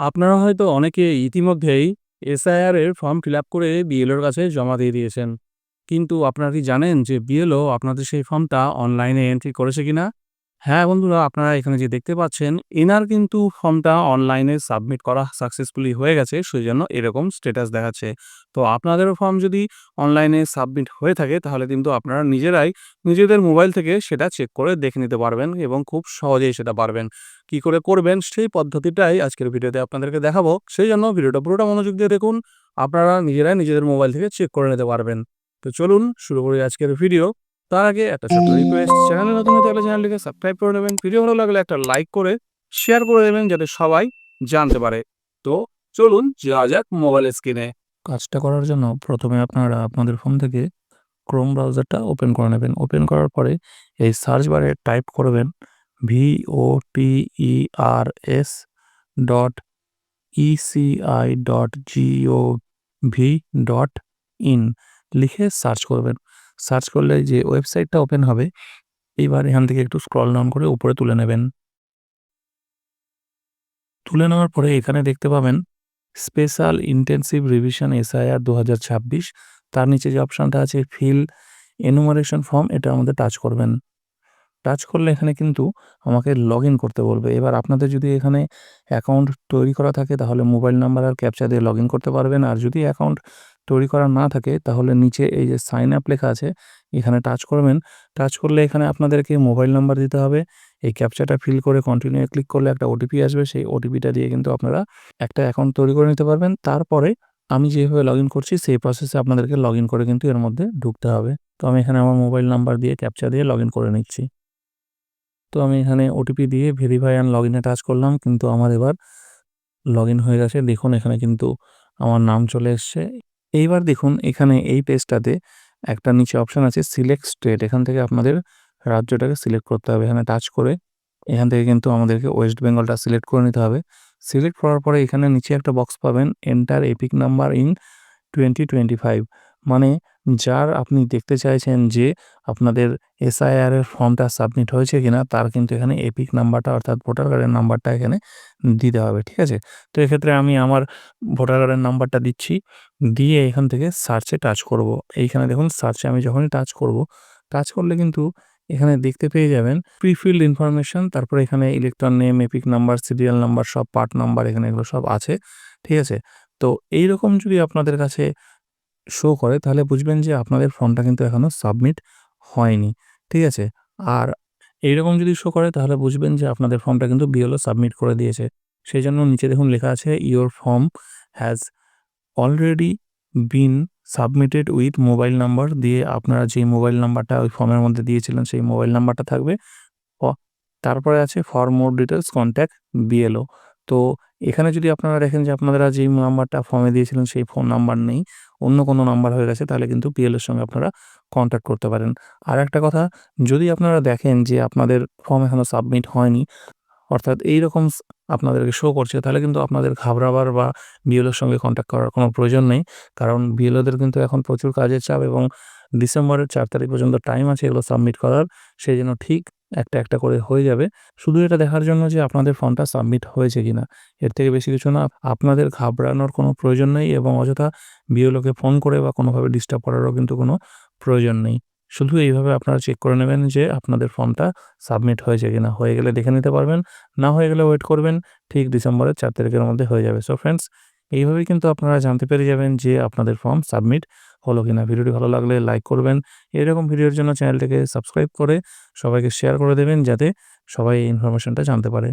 আপনারা হয়তো অনেকে ইতিমধ্যেই এসআইআর এর ফর্ম ফিল করে বিএলওর কাছে জমা দিয়ে দিয়েছেন। কিন্তু আপনারা কি জানেন যে বিএলও আপনাদের সেই ফর্মটা অনলাইনে এন্ট্রি করেছে কিনা? হ্যাঁ বন্ধুরা, আপনারা এখানে যে দেখতে পাচ্ছেন, এনার কিন্তু ফর্মটা অনলাইনে সাবমিট করা সাকসেসফুলি হয়ে গেছে সেই জন্য এরকম স্ট্যাটাস দেখাচ্ছে। তো আপনাদেরও ফর্ম যদি অনলাইনে সাবমিট হয়ে থাকে, তাহলে কিন্তু আপনারা নিজেরাই নিজেদের মোবাইল থেকে সেটা চেক করে দেখে নিতে পারবেন এবং খুব সহজেই সেটা পারবেন। কি করে করবেন, সেই পদ্ধতিটাই আজকের ভিডিওতে আপনাদেরকে দেখাবো। সেই জন্য ভিডিওটা পুরোটা মনোযোগ দিয়ে দেখুন, আপনারা নিজেরাই নিজেদের মোবাইল থেকে চেক করে নিতে পারবেন। তো চলুন, শুরু করি আজকের ভিডিও। তার আগে একটা ছোট্ট রিকোয়েস্ট চ্যানেলে নতুন হতে হলে চ্যানেলটিকে সাবস্ক্রাইব করে নেবেন। ভিডিও ভালো লাগলে একটা লাইক করে শেয়ার করে দেবেন যাতে সবাই জানতে পারে। তো চলুন, যাওয়া যাক মোবাইল স্ক্রিনে কাজটা করার জন্য প্রথমে আপনারা আপনাদের ফোন থেকে ক্রোম ব্রাউজারটা ওপেন করে নেবেন। ওপেন করার পরে এই সার্চ বারে টাইপ করবেন V O E R S dot ECI dot G O V dot in লিখে সার্চ করবেন। সার্চ করলে যে ওয়েবসাইটটা ওপেন হবে, এইবার এখান থেকে একটু স্ক্রল ডাউন করে উপরে তুলে নেবেন। তুলে নেওয়ার পরে এখানে দেখতে পাবেন স্পেশাল ইন্টেন্সিভ রিভিশন এসআইআর দু হাজার ছাব্বিশ। তার নিচে যে অপশানটা আছে ফিল এনুমারেশন ফর্ম এটা আমাদের টাচ করবেন। টাচ করলে এখানে কিন্তু আমাকে লগ করতে বলবে। এবার আপনাদের যদি এখানে অ্যাকাউন্ট তৈরি করা থাকে, তাহলে মোবাইল নাম্বার আর ক্যাপচা দিয়ে লগ করতে পারবেন। আর যদি অ্যাকাউন্ট তৈরি করা না থাকে, তাহলে নিচে এই যে সাইন আপ লেখা আছে, এখানে টাচ করবেন। টাচ করলে এখানে আপনাদেরকে মোবাইল নাম্বার দিতে হবে। এই ক্যাপচাটা ফিল করে কন্টিনিউ ক্লিক করলে একটা ওটিপি আসবে, সেই ওটিপিটা দিয়ে কিন্তু আপনারা একটা অ্যাকাউন্ট তৈরি করে নিতে পারবেন। তারপরে আমি যেভাবে লগ করছি, সেই প্রসেসে আপনাদেরকে লগ করে কিন্তু এর মধ্যে ঢুকতে হবে। তো আমি এখানে আমার মোবাইল নাম্বার দিয়ে ক্যাপচা দিয়ে লগ করে নিচ্ছি। তো আমি এখানে ওটিপি দিয়ে ভেরিফাই অ্যান্ড লগ ইনে টাচ করলাম, কিন্তু আমার এবার লগ হয়ে গেছে। দেখুন, এখানে কিন্তু আমার নাম চলে এসছে। এইবার দেখুন এখানে এই পেজটাতে একটা নিচে অপশান আছে সিলেক্ট স্টেট এখান থেকে আপনাদের রাজ্যটাকে সিলেক্ট করতে হবে। এখানে টাচ করে এখান থেকে কিন্তু আমাদেরকে ওয়েস্ট বেঙ্গলটা সিলেক্ট করে নিতে হবে। সিলেক্ট করার পরে এখানে নিচে একটা বক্স পাবেন enter EPIC number in twenty twenty five মানে যার আপনি দেখতে চাইছেন যে আপনাদের এসআইআর এর ফর্মটা সাবমিট হয়েছে কিনা, তার কিন্তু এখানে এপিক নাম্বারটা অর্থাৎ ভোটার কার্ডের নাম্বারটা এখানে দিতে হবে, ঠিক আছে? তো এক্ষেত্রে আমি আমার ভোটার কার্ডের নাম্বারটা দিচ্ছি, দিয়ে এখান থেকে সার্চে টাচ করব। এইখানে দেখুন সার্চে আমি যখনই টাচ করব টাচ করলে কিন্তু এখানে দেখতে পেয়ে যাবেন প্রিফিল্ড ইনফরমেশন তারপরে এখানে elector name EPIC number serial number সব পার্ট নাম্বার এখানে এগুলো সব আছে, ঠিক আছে? তো এইরকম যদি আপনাদের কাছে শো করে, তাহলে বুঝবেন যে আপনাদের ফর্মটা কিন্তু এখনও সাবমিট হয়নি। ঠিক আছে? আর এইরকম যদি শো করে, তাহলে বুঝবেন যে আপনাদের ফর্মটা কিন্তু বিএলও সাবমিট করে দিয়েছে। সেই জন্য নিচে দেখুন লেখা আছে your form has already been submitted with mobile number দিয়ে আপনারা যেই মোবাইল নাম্বারটা ওই ফর্মের মধ্যে দিয়েছিলেন, সেই মোবাইল নাম্বারটা থাকবে। তারপরে আছে for more details contact BLO তো এখানে যদি আপনারা দেখেন যে আপনারা যেই নাম্বারটা ফর্মে দিয়েছিলেন সেই ফোন নাম্বার নেই, অন্য কোনো নাম্বার হয়ে গেছে, তাহলে কিন্তু পিএলের সঙ্গে আপনারা কন্ট্যাক্ট করতে পারেন। আর একটা কথা, যদি আপনারা দেখেন যে আপনাদের ফর্ম এখনও সাবমিট হয়নি, অর্থাৎ এই রকম আপনাদেরকে শো করছে, তাহলে কিন্তু আপনাদের ঘাবড়াবার বা বিএলের সঙ্গে কন্ট্যাক্ট করার কোনো প্রয়োজন নেই। কারণ বিএলওদের কিন্তু এখন প্রচুর কাজের চাপ এবং ডিসেম্বরের চার তারিখ পর্যন্ত টাইম আছে এগুলো সাবমিট করার, সেই জন্য ঠিক একটা একটা করে হয়ে যাবে। শুধু এটা দেখার জন্য যে আপনাদের ফর্মটা সাবমিট হয়েছে কিনা। এর থেকে বেশি কিছু না, আপনাদের ঘাবড়ানোর কোনো প্রয়োজন নেই এবং অযথা বিএলওকে ফোন করে বা কোনোভাবে ডিস্টার্ব করারও কিন্তু কোনো প্রয়োজন নেই। শুধু এইভাবে আপনারা চেক করে নেবেন যে আপনাদের ফর্মটা সাবমিট হয়েছে কিনা। হয়ে গেলে দেখে নিতে পারবেন, না হয়ে গেলে ওয়েট করবেন, ঠিক ডিসেম্বরের চার তারিখের মধ্যে হয়ে যাবে। সো ফ্রেন্ডস এইভাবেই কিন্তু আপনারা জানতে পেরে যাবেন যে আপনাদের ফর্ম সাবমিট হলো কিনা। ভিডিওটি ভালো লাগলে লাইক করবেন। এরকম ভিডিওর জন্য চ্যানেলটিকে সাবস্ক্রাইব করে সবাইকে শেয়ার করে দেবেন যাতে সবাই এই ইনফরমেশনটা জানতে পারে।